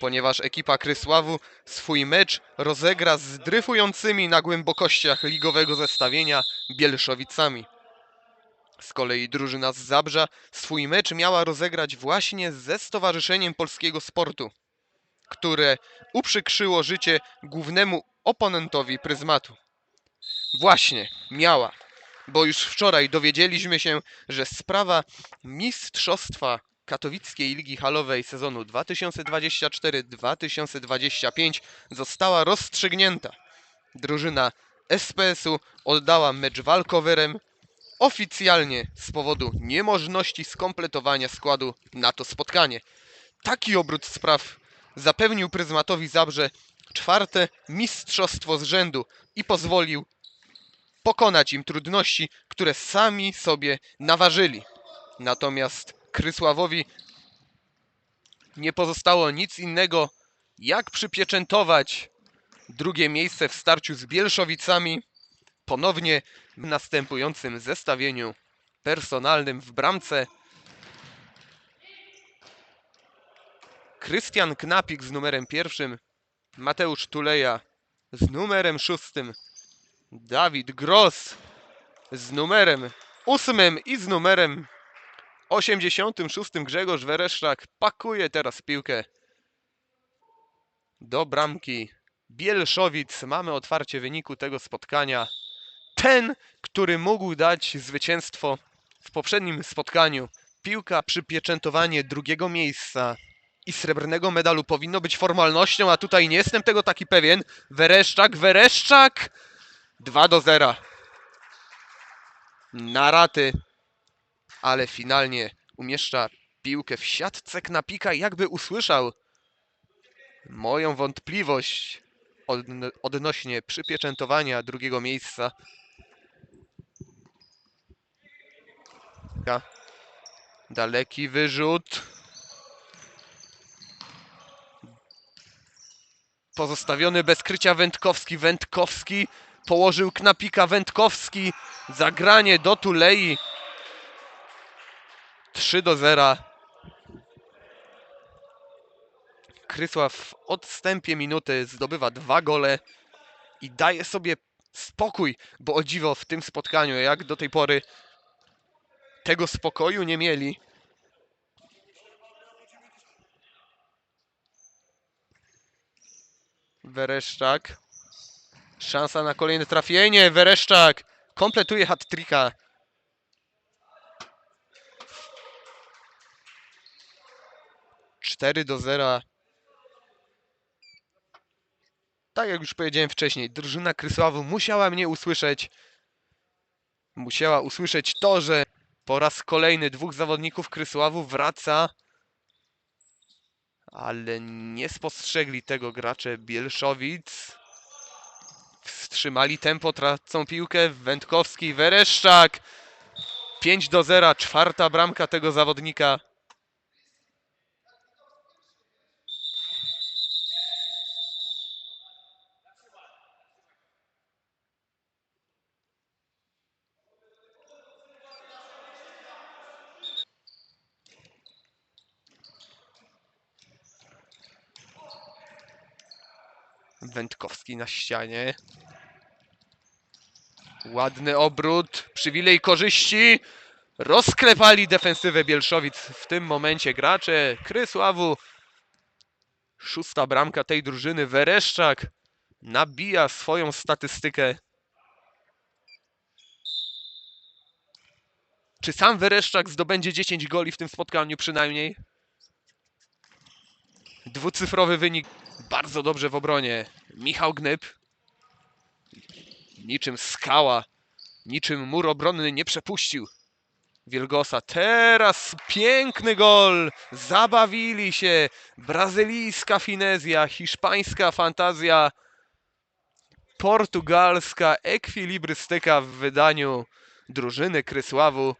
ponieważ ekipa Krysławu swój mecz rozegra z dryfującymi na głębokościach ligowego zestawienia Bielszowicami. Z kolei drużyna z Zabrza swój mecz miała rozegrać właśnie ze Stowarzyszeniem Polskiego Sportu, które uprzykrzyło życie głównemu oponentowi Pryzmatu. Właśnie, miała, bo już wczoraj dowiedzieliśmy się, że sprawa mistrzostwa katowickiej ligi halowej sezonu 2024-2025 została rozstrzygnięta. Drużyna SPS-u oddała mecz walkowerem oficjalnie z powodu niemożności skompletowania składu na to spotkanie. Taki obrót spraw zapewnił Pryzmatowi Zabrze czwarte mistrzostwo z rzędu i pozwolił pokonać im trudności, które sami sobie naważyli. Natomiast Krysławowi nie pozostało nic innego, jak przypieczętować drugie miejsce w starciu z Bielszowicami ponownie w następującym zestawieniu personalnym w bramce. Krystian Knapik z numerem pierwszym, Mateusz Tuleja z numerem szóstym, Dawid Gross z numerem ósmym i z numerem 86 Grzegorz Wereszczak pakuje teraz piłkę do bramki Bielszowic. Mamy otwarcie wyniku tego spotkania. Ten, który mógł dać zwycięstwo w poprzednim spotkaniu. Piłka przypieczętowanie drugiego miejsca i srebrnego medalu powinno być formalnością, a tutaj nie jestem tego taki pewien. Wereszczak, Wereszczak! 2 do 0. Na raty, ale finalnie umieszcza piłkę w siatce Knapika, jakby usłyszał moją wątpliwość odn- odnośnie przypieczętowania drugiego miejsca. Daleki wyrzut. Pozostawiony bez krycia Wędkowski. Wędkowski położył Knapika Wędkowski. Zagranie do Tulei. 3 do 0. Krysław w odstępie minuty zdobywa dwa gole i daje sobie spokój, bo o dziwo w tym spotkaniu, jak do tej pory tego spokoju nie mieli. Wereszczak. Szansa na kolejne trafienie. Wereszczak kompletuje hat-tricka. Cztery do zera. Tak jak już powiedziałem wcześniej, drużyna Krysławu musiała mnie usłyszeć. Musiała usłyszeć to, że po raz kolejny dwóch zawodników Krysławu wraca. Ale nie spostrzegli tego gracze Bielszowic. Wstrzymali tempo, tracą piłkę. Wędkowski, Wereszczak. 5 do 0, czwarta bramka tego zawodnika. Wędkowski na ścianie. Ładny obrót, przywilej korzyści. Rozklepali defensywę Bielszowic w tym momencie gracze Krysławu. Szósta bramka tej drużyny. Wereszczak nabija swoją statystykę. Czy sam Wereszczak zdobędzie 10 goli w tym spotkaniu przynajmniej? Dwucyfrowy wynik. Bardzo dobrze w obronie. Michał Gnyb. Niczym skała. Niczym mur obronny nie przepuścił. Wielgosa. Teraz piękny gol. Zabawili się. Brazylijska finezja, hiszpańska fantazja, portugalska ekwilibrystyka w wydaniu drużyny Krysławu.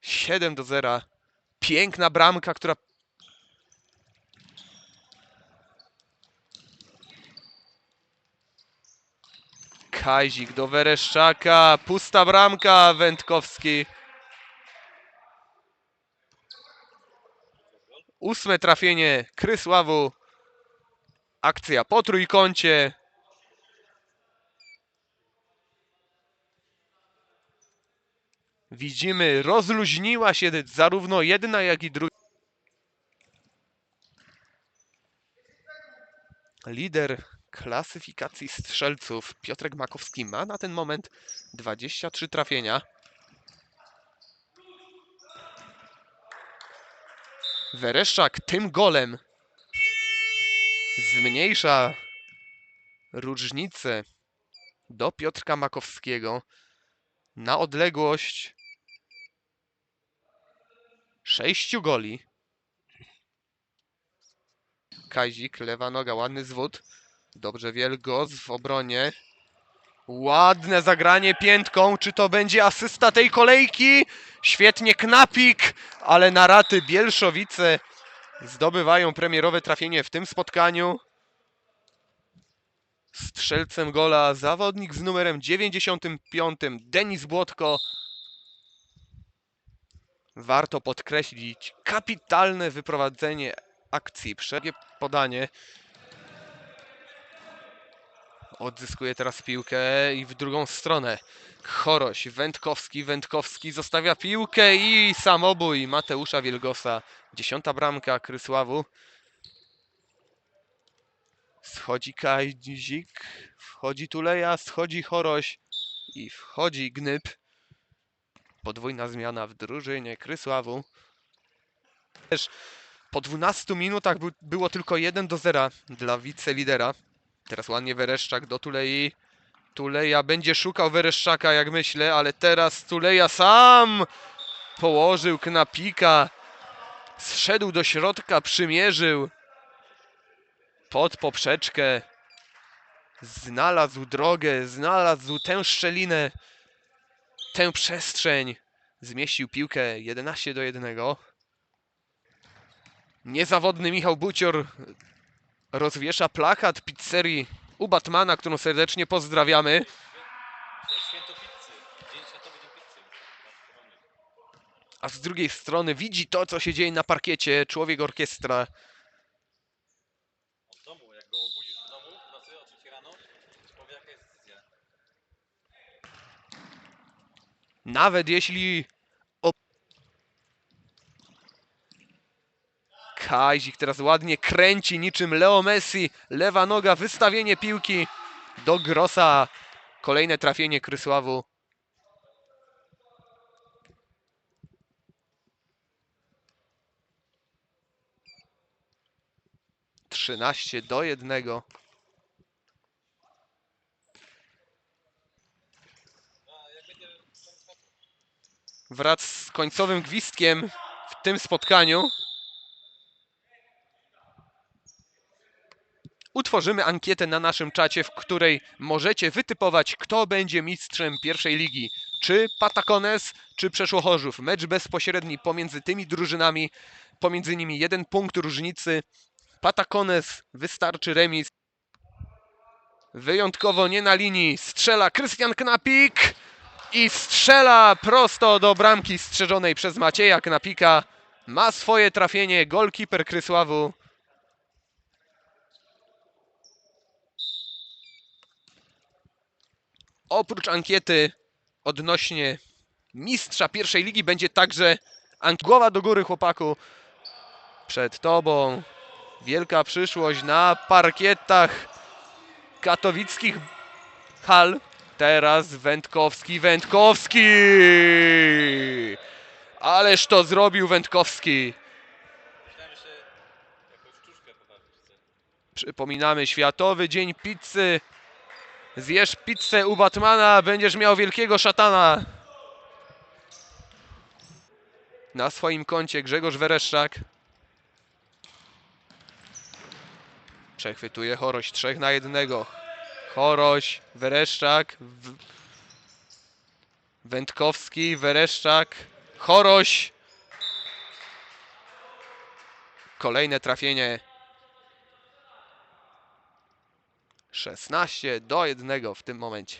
7 do 0. Piękna bramka, która Kazik do Wereszczaka, pusta bramka, Wędkowski. Ósme trafienie Krysławu. Akcja po trójkącie. Widzimy, rozluźniła się zarówno jedna, jak i druga. Lider klasyfikacji strzelców Piotrek Makowski ma na ten moment 23 trafienia. Wereszczak tym golem zmniejsza różnicę do Piotrka Makowskiego na odległość sześciu goli. Kazik, lewa noga, ładny zwód. Dobrze Wielgos w obronie. Ładne zagranie piętką. Czy to będzie asysta tej kolejki? Świetnie Knapik, ale na raty Bielszowice zdobywają premierowe trafienie w tym spotkaniu. Strzelcem gola zawodnik z numerem 95, Denis Błotko. Warto podkreślić kapitalne wyprowadzenie akcji. Przegie podanie. Odzyskuje teraz piłkę i w drugą stronę. Choroś, Wędkowski, Wędkowski zostawia piłkę i samobój Mateusza Wielgosa. Dziesiąta bramka Krysławu. Schodzi Kazik, wchodzi Tuleja, schodzi Choroś i wchodzi Gnyb. Podwójna zmiana w drużynie Krysławu. Też po 12 minutach był, było tylko 1 do 0 dla wicelidera. Teraz ładnie Wereszczak do Tulei. Tuleja będzie szukał Wereszczaka, jak myślę, ale teraz Tuleja sam położył knapika. Zszedł do środka, przymierzył pod poprzeczkę. Znalazł drogę, znalazł tę szczelinę, tę przestrzeń. Zmieścił piłkę 11 do 1. Niezawodny Michał Bucior rozwiesza plakat pizzerii u Batmana, którą serdecznie pozdrawiamy. A z drugiej strony widzi to, co się dzieje na parkiecie, człowiek orkiestra. W domu, jak go obudzisz w domu w nocy o 3 rano, to powie jaka jest decyzja. Nawet jeśli. O... Kazik teraz ładnie kręci niczym Leo Messi. Lewa noga, wystawienie piłki do Grossa. Kolejne trafienie Krysławu. Trzynaście do jednego. Wraz z końcowym gwizdkiem w tym spotkaniu utworzymy ankietę na naszym czacie, w której możecie wytypować, kto będzie mistrzem pierwszej ligi. Czy Patacones, czy Przeszłochorzów. Mecz bezpośredni pomiędzy tymi drużynami, pomiędzy nimi jeden punkt różnicy. Patacones wystarczy remis. Wyjątkowo nie na linii. Strzela Krystian Knapik i strzela prosto do bramki strzeżonej przez Macieja Knapika. Ma swoje trafienie golkiper Krysławu. Oprócz ankiety odnośnie mistrza pierwszej ligi będzie także głowa do góry chłopaku. Przed tobą wielka przyszłość na parkietach katowickich hal. Teraz Wędkowski, Wędkowski! Ależ to zrobił Wędkowski. Przypominamy, Światowy Dzień Pizzy. Zjesz pizzę u Batmana, będziesz miał wielkiego szatana. Na swoim koncie Grzegorz Wereszczak. Przechwytuje Choroś, trzech na jednego. Choroś, Wereszczak, w... Wędkowski, Wereszczak, Choroś. Kolejne trafienie 16 do 1 w tym momencie.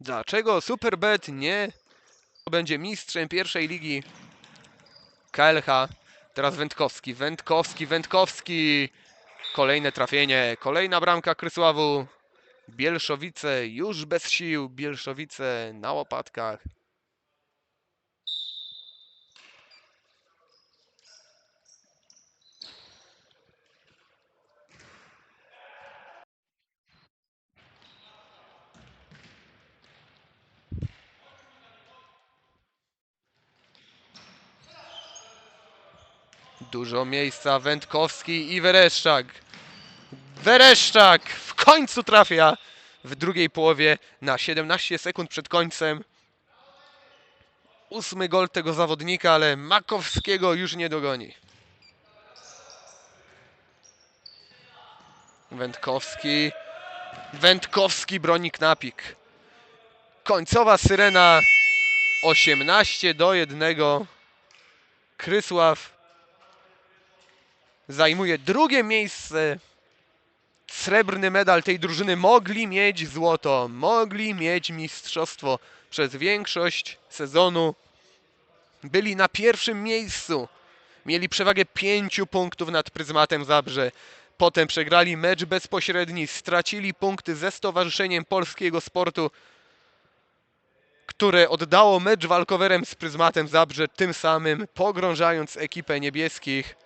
Dlaczego Superbet nie będzie mistrzem pierwszej ligi KLH. Teraz Wędkowski, Wędkowski, Wędkowski. Kolejne trafienie, kolejna bramka Krysławu. Bielszowice już bez sił, Bielszowice na łopatkach. Dużo miejsca, Wędkowski i Wereszczak. Wereszczak w końcu trafia w drugiej połowie na 17 sekund przed końcem. Ósmy gol tego zawodnika, ale Makowskiego już nie dogoni. Wędkowski. Wędkowski broni knapik. Końcowa syrena 18 do 1. Krysław zajmuje drugie miejsce. Srebrny medal tej drużyny mogli mieć złoto, mogli mieć mistrzostwo przez większość sezonu. Byli na pierwszym miejscu. Mieli przewagę pięciu punktów nad Pryzmatem Zabrze. Potem przegrali mecz bezpośredni, stracili punkty ze Stowarzyszeniem Polskiego Sportu, które oddało mecz walkowerem z Pryzmatem Zabrze, tym samym pogrążając ekipę niebieskich.